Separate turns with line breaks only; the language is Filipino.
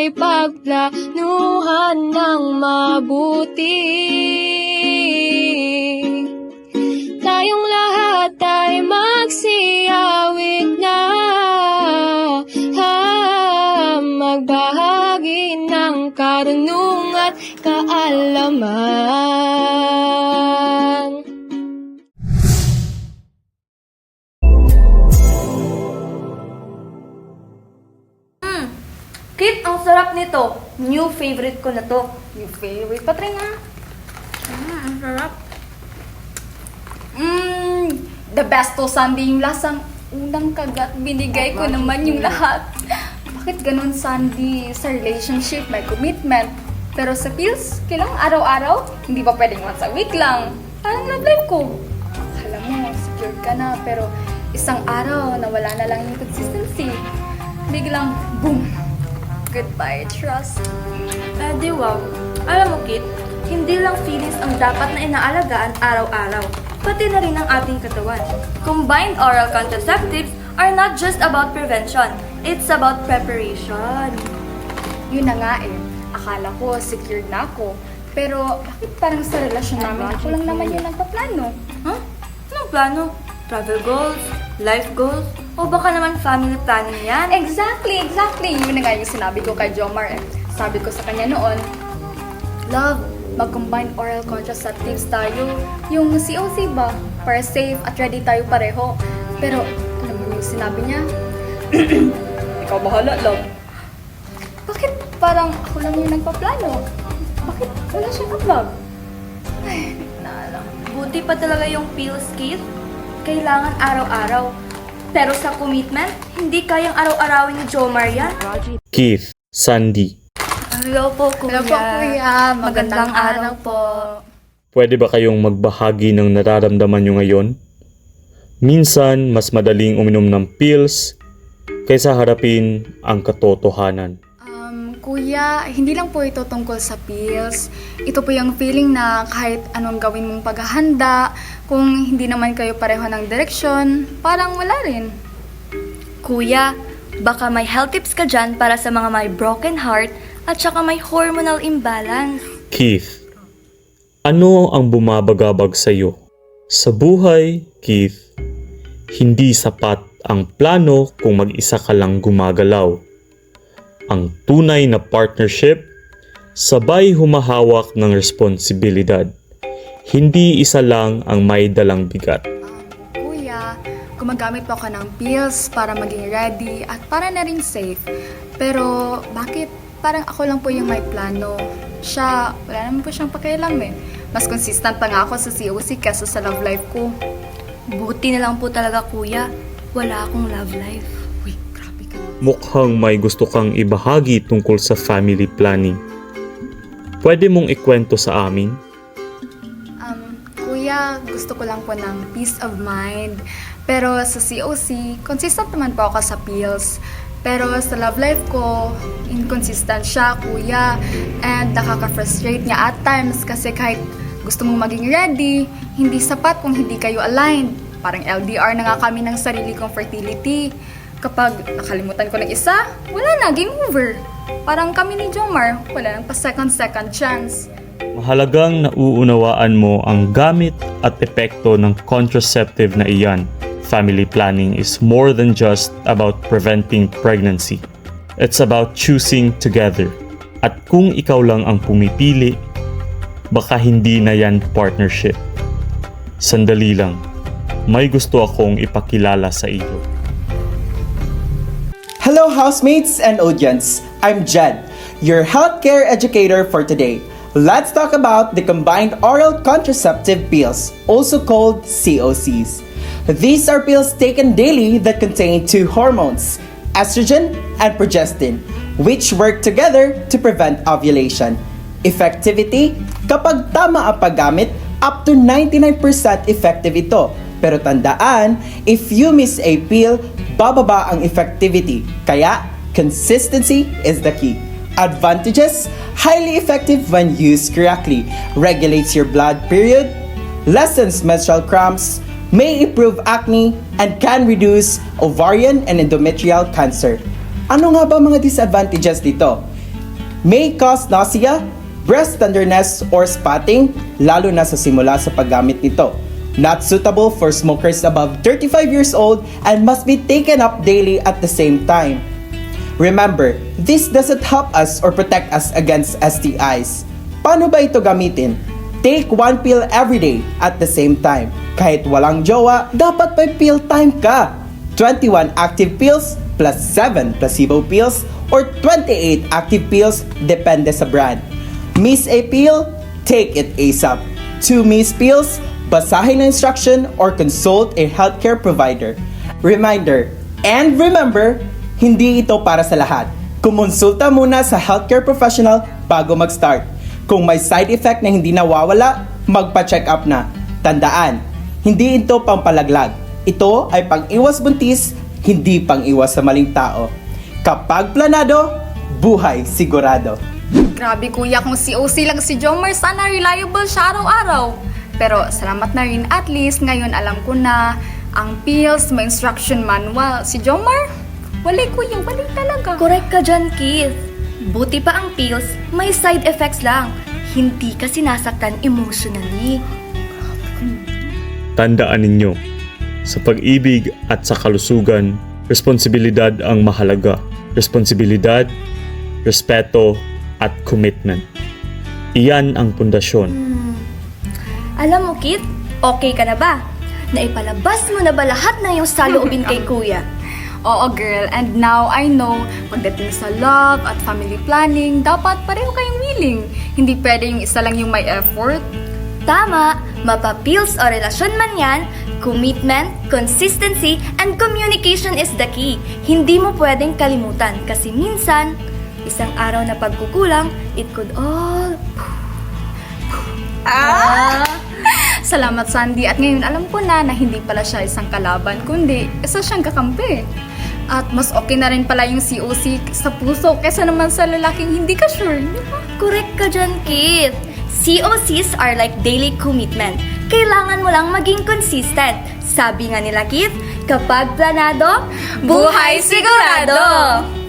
ay pagplanuhan ng mabuti. Tayong lahat ay magsiyawit na ha, Magbahagi ng karunungan kaalaman
ang sarap nito. New favorite ko na to. New favorite? Patry nga. Mm, ang sarap. Mmm, the best to Sandy yung lasang unang kagat. Binigay ko naman yung lahat. Bakit ganun, Sandy? Sa relationship, may commitment. Pero sa pills, kailangan araw-araw? Hindi ba pwedeng once a week lang? Parang love life ko. Akala mo, secure ka na, pero isang araw, nawala na lang yung consistency. Biglang, boom! Goodbye, trust.
Eh di wow. Alam mo Kit, hindi lang feelings ang dapat na inaalagaan araw-araw, pati na rin ang ating katawan.
Combined oral contraceptives are not just about prevention. It's about preparation. Yun na nga eh. Akala ko secured na ako. Pero bakit parang sa relasyon namin ako lang naman yung nagpaplano?
Huh? Anong plano? Travel goals? Life goals? O baka naman family planning yan?
Exactly, exactly. Yun na nga yung sinabi ko kay Jomar eh. Sabi ko sa kanya noon, Love, mag-combine oral contraceptives tayo. Yung COC ba? Para safe at ready tayo pareho. Pero, alam mo yung sinabi niya? Ikaw bahala, love. Bakit parang ako lang yung nagpaplano? Bakit wala siyang ablog? Ay, hindi ko na alam.
Buti pa talaga yung pills, Kit. Kailangan araw-araw. Pero sa commitment, hindi kayang araw-arawin ni Jomar yan.
Keith, Sandy,
Hello po, kuya.
Hello po, kuya.
Magandang araw po.
pwede ba kayong magbahagi ng nararamdaman nyo ngayon? Minsan, mas madaling uminom ng pills kaysa harapin ang katotohanan.
Kuya, hindi lang po ito tungkol sa pills. Ito po yung feeling na kahit anong gawin mong paghahanda, kung hindi naman kayo pareho ng direksyon, parang wala rin.
Kuya, baka may health tips ka dyan para sa mga may broken heart at saka may hormonal imbalance.
Keith, ano ang bumabagabag sa'yo? Sa buhay, Keith, hindi sapat ang plano kung mag-isa ka lang gumagalaw. Ang tunay na partnership, sabay humahawak ng responsibilidad. Hindi isa lang ang may dalang bigat.
Kuya, gumagamit po ako ng pills para maging ready at para na rin safe. Pero bakit parang ako lang po yung may plano? Siya, wala naman po siyang pakialam eh. Mas consistent pa nga ako sa COC kesa sa love life ko.
Buti na lang po talaga, kuya. Wala akong love life.
Mukhang may gusto kang ibahagi tungkol sa family planning. Pwede mong ikwento sa amin?
Um, kuya, gusto ko lang po ng peace of mind. Pero sa COC, consistent naman po ako sa pills. Pero sa love life ko, inconsistent siya, kuya. And nakaka-frustrate niya at times kasi kahit gusto mong maging ready, hindi sapat kung hindi kayo aligned. Parang LDR na nga kami ng sarili kong fertility. Kapag nakalimutan ko ng isa, wala na, game over. Parang kami ni Jomar, wala nang pa second-second chance.
Mahalagang nauunawaan mo ang gamit at epekto ng contraceptive na iyan. Family planning is more than just about preventing pregnancy. It's about choosing together. At kung ikaw lang ang pumipili, baka hindi na yan partnership. Sandali lang, may gusto akong ipakilala sa iyo.
Hello, housemates and audience. I'm Jed, your healthcare educator for today. Let's talk about the combined oral contraceptive pills, also called COCs. These are pills taken daily that contain two hormones, estrogen and progestin, which work together to prevent ovulation. Effectivity, kapag tama ang paggamit, up to 99% effective ito. Pero tandaan, if you miss a pill, bababa ang effectivity. Kaya, consistency is the key. Advantages, highly effective when used correctly. Regulates your blood period, lessens menstrual cramps, may improve acne, and can reduce ovarian and endometrial cancer. Ano nga ba mga disadvantages dito? may cause nausea, breast tenderness, or spotting, lalo na sa simula sa paggamit nito. Not suitable for smokers above 35 years old and must be taken up daily at the same time. Remember, this doesn't help us or protect us against STIs. Paano ba ito gamitin? Take one pill every day at the same time. Kahit walang jowa, dapat may pill time ka. 21 active pills plus 7 placebo pills or 28 active pills depende sa brand. Miss a pill? Take it ASAP. Two miss pills? Basahin ang instruction or consult a healthcare provider. Reminder, and remember, hindi ito para sa lahat. Kumonsulta muna sa healthcare professional bago mag-start. Kung may side effect na hindi nawawala, magpa-check up na. Tandaan, hindi ito pampalaglag. Ito ay pang-iwas buntis, hindi pang-iwas sa maling tao. Kapag planado, buhay sigurado.
Grabe kuya kung si OC lang si Jomar, sana reliable siya araw-araw. Pero salamat na rin at least ngayon alam ko na ang pills, may instruction manual. Si Jomar, wala kuya, wala talaga.
Correct ka dyan, Keith. Buti pa ang pills, may side effects lang. Hindi ka sinasaktan emotionally.
Tandaan ninyo, sa pag-ibig at sa kalusugan, responsibilidad ang mahalaga. Responsibilidad, respeto, at commitment. Iyan ang pundasyon.
Alam mo, Keith, okay ka na ba? Naipalabas mo na ba lahat ng iyong saloobin kay kuya?
Oo girl, and now I know, pagdating sa love at family planning, dapat pareho kayong willing. Hindi pwede yung isa lang yung may effort.
Tama, mapapills o relasyon man yan, commitment, consistency, and communication is the key. Hindi mo pwedeng kalimutan kasi minsan, isang araw na pagkukulang, it could all... Ah!
Salamat Sandy at ngayon alam ko na na hindi pala siya isang kalaban kundi isa siyang kakampi. At mas okay na rin pala yung COC sa puso kesa naman sa lalaking hindi ka sure, di ba?
Correct ka dyan, Kit. COCs are like daily commitment. Kailangan mo lang maging consistent. Sabi nga nila, Kit, kapag planado, buhay sigurado!